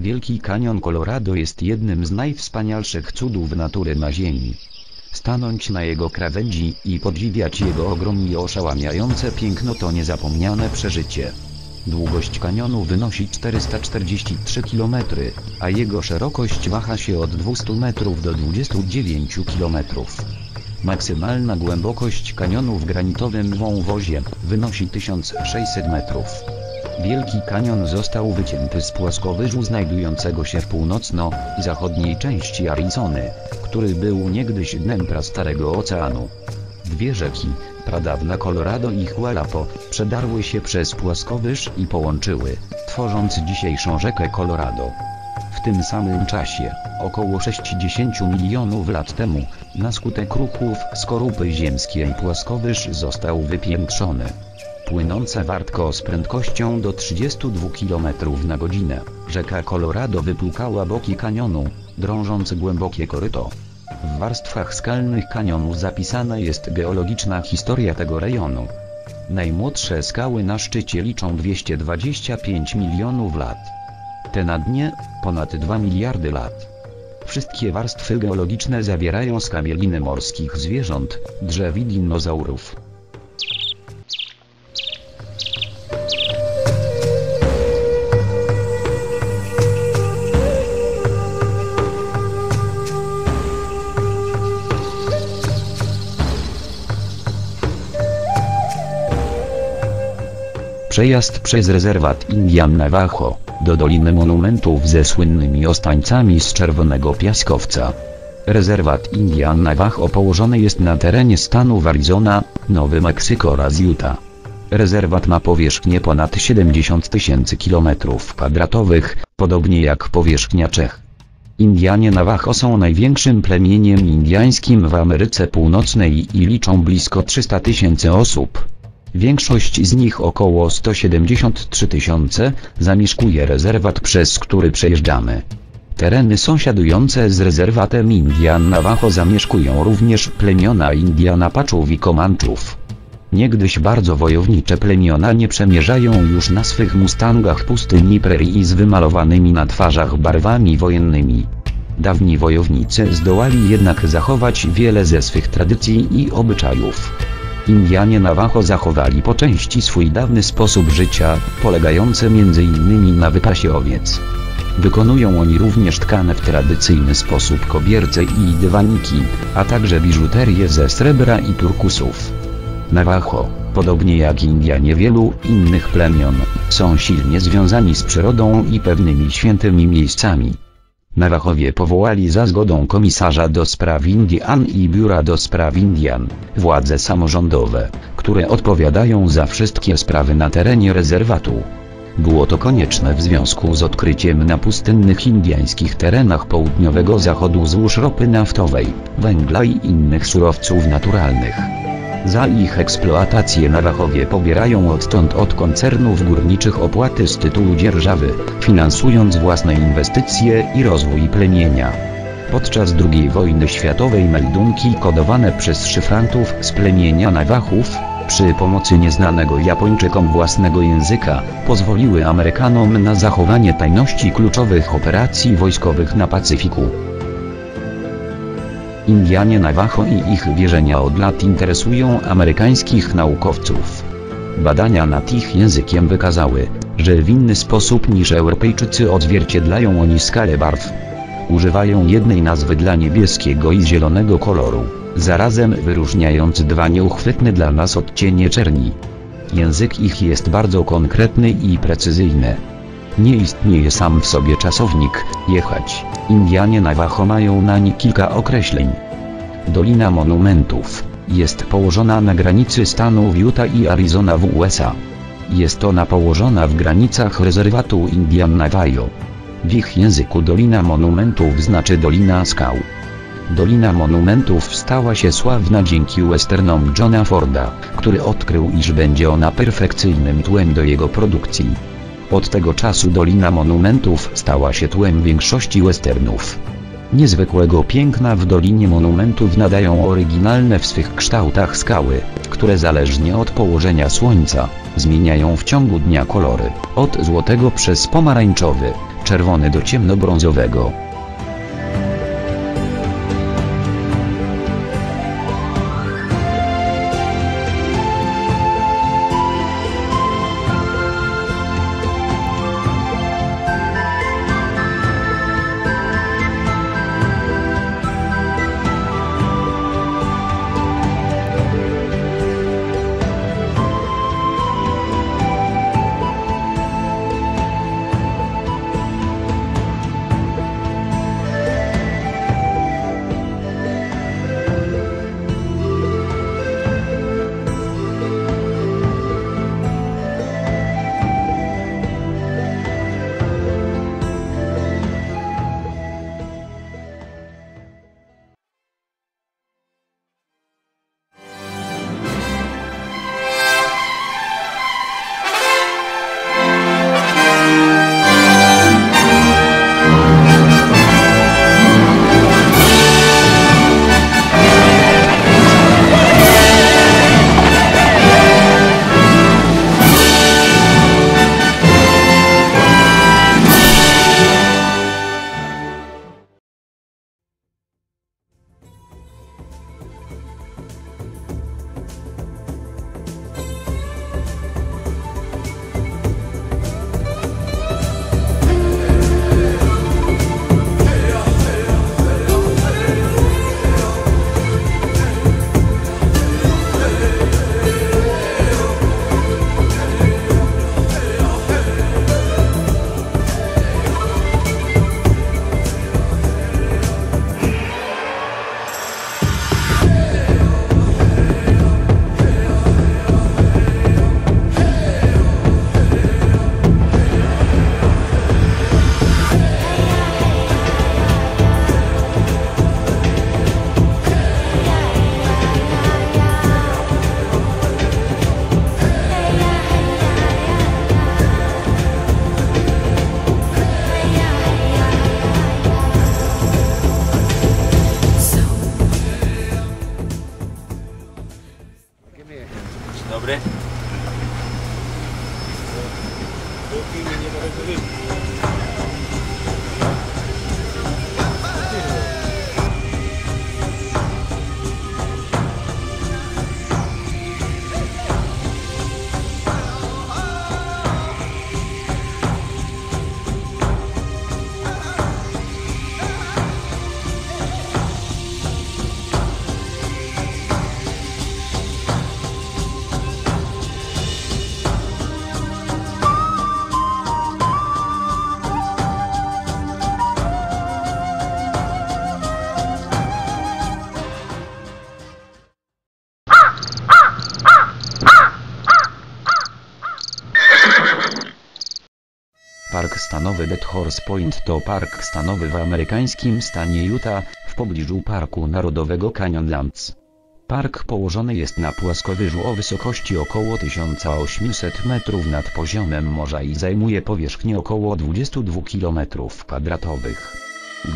Wielki Kanion Colorado jest jednym z najwspanialszych cudów natury na Ziemi. Stanąć na jego krawędzi i podziwiać jego ogrom i oszałamiające piękno to niezapomniane przeżycie. Długość kanionu wynosi 443 km, a jego szerokość waha się od 200 metrów do 29 km. Maksymalna głębokość kanionu w granitowym wąwozie wynosi 1600 metrów. Wielki kanion został wycięty z płaskowyżu znajdującego się w północno-zachodniej części Arizony, który był niegdyś dnem prastarego oceanu. Dwie rzeki, pradawna Colorado i Hualapo, przedarły się przez płaskowyż i połączyły, tworząc dzisiejszą rzekę Colorado. W tym samym czasie, około 60 milionów lat temu, na skutek ruchów skorupy ziemskiej płaskowyż został wypiętrzony. Płynąca wartko z prędkością do 32 km na godzinę, rzeka Colorado wypłukała boki kanionu, drążąc głębokie koryto. W warstwach skalnych kanionu zapisana jest geologiczna historia tego rejonu. Najmłodsze skały na szczycie liczą 225 milionów lat. Te na dnie ponad 2 miliardy lat. Wszystkie warstwy geologiczne zawierają skamieliny morskich zwierząt, drzew i dinozaurów. Przejazd przez rezerwat Indian Navajo, do Doliny Monumentów ze słynnymi ostańcami z czerwonego piaskowca. Rezerwat Indian Navajo położony jest na terenie stanów Arizona, Nowy Meksyko oraz Utah. Rezerwat ma powierzchnię ponad 70 tysięcy kilometrów kwadratowych, podobnie jak powierzchnia Czech. Indianie Navajo są największym plemieniem indiańskim w Ameryce Północnej i liczą blisko 300 tysięcy osób. Większość z nich około 173 tysiące, zamieszkuje rezerwat przez który przejeżdżamy. Tereny sąsiadujące z rezerwatem Indian Navajo zamieszkują również plemiona Indian Apaczów i Komanczów. Niegdyś bardzo wojownicze plemiona nie przemierzają już na swych mustangach pustyni prerii z wymalowanymi na twarzach barwami wojennymi. Dawni wojownicy zdołali jednak zachować wiele ze swych tradycji i obyczajów. Indianie Navajo zachowali po części swój dawny sposób życia, polegający m.in. na wypasie owiec. Wykonują oni również tkane w tradycyjny sposób kobierce i dywaniki, a także biżuterię ze srebra i turkusów. Navajo, podobnie jak Indianie wielu innych plemion, są silnie związani z przyrodą i pewnymi świętymi miejscami. Navajowie powołali za zgodą komisarza do spraw Indian i biura do spraw Indian, władze samorządowe, które odpowiadają za wszystkie sprawy na terenie rezerwatu. Było to konieczne w związku z odkryciem na pustynnych indiańskich terenach południowego zachodu złóż ropy naftowej, węgla i innych surowców naturalnych. Za ich eksploatację Navajowie pobierają odtąd od koncernów górniczych opłaty z tytułu dzierżawy, finansując własne inwestycje i rozwój plemienia. Podczas II wojny światowej meldunki kodowane przez szyfrantów z plemienia Nawachów, przy pomocy nieznanego Japończykom własnego języka, pozwoliły Amerykanom na zachowanie tajności kluczowych operacji wojskowych na Pacyfiku. Indianie Navajo i ich wierzenia od lat interesują amerykańskich naukowców. Badania nad ich językiem wykazały, że w inny sposób niż Europejczycy odzwierciedlają oni skalę barw. Używają jednej nazwy dla niebieskiego i zielonego koloru, zarazem wyróżniając dwa nieuchwytne dla nas odcienie czerni. Język ich jest bardzo konkretny i precyzyjny. Nie istnieje sam w sobie czasownik, jechać. Indianie Navajo mają nań kilka określeń. Dolina Monumentów jest położona na granicy stanów Utah i Arizona w USA. Jest ona położona w granicach rezerwatu Indian Navajo. W ich języku Dolina Monumentów znaczy Dolina Skał. Dolina Monumentów stała się sławna dzięki westernom Johna Forda, który odkrył iż będzie ona perfekcyjnym tłem do jego produkcji. Od tego czasu Dolina Monumentów stała się tłem większości westernów. Niezwykłego piękna w Dolinie Monumentów nadają oryginalne w swych kształtach skały, które zależnie od położenia słońca, zmieniają w ciągu dnia kolory, od złotego przez pomarańczowy, czerwony do ciemnobrązowego. Park stanowy Dead Horse Point to park stanowy w amerykańskim stanie Utah, w pobliżu Parku Narodowego Canyonlands. Park położony jest na płaskowyżu o wysokości około 1800 metrów nad poziomem morza i zajmuje powierzchnię około 22 km2.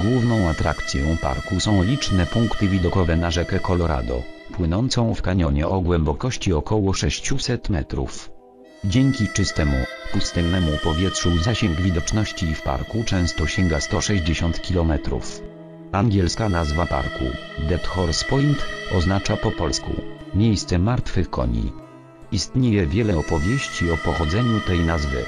Główną atrakcją parku są liczne punkty widokowe na rzekę Colorado, płynącą w kanionie o głębokości około 600 metrów. Dzięki czystemu, pustynnemu powietrzu zasięg widoczności w parku często sięga 160 km. Angielska nazwa parku, Dead Horse Point, oznacza po polsku miejsce martwych koni. Istnieje wiele opowieści o pochodzeniu tej nazwy.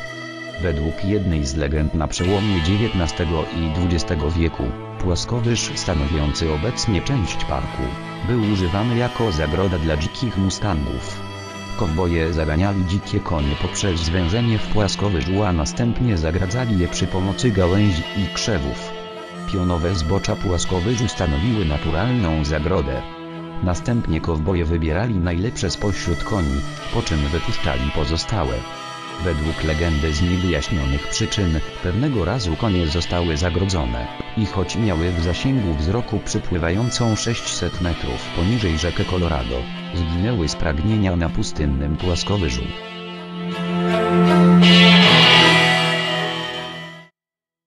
Według jednej z legend na przełomie XIX i XX wieku, płaskowyż stanowiący obecnie część parku, był używany jako zagroda dla dzikich mustangów. Kowboje zaganiali dzikie konie poprzez zwężenie w płaskowyżu, a następnie zagradzali je przy pomocy gałęzi i krzewów. Pionowe zbocza płaskowyżu stanowiły naturalną zagrodę. Następnie kowboje wybierali najlepsze spośród koni, po czym wypuszczali pozostałe. Według legendy z niewyjaśnionych przyczyn, pewnego razu konie zostały zagrodzone, i choć miały w zasięgu wzroku przypływającą 600 metrów poniżej rzekę Colorado, zginęły z pragnienia na pustynnym płaskowyżu.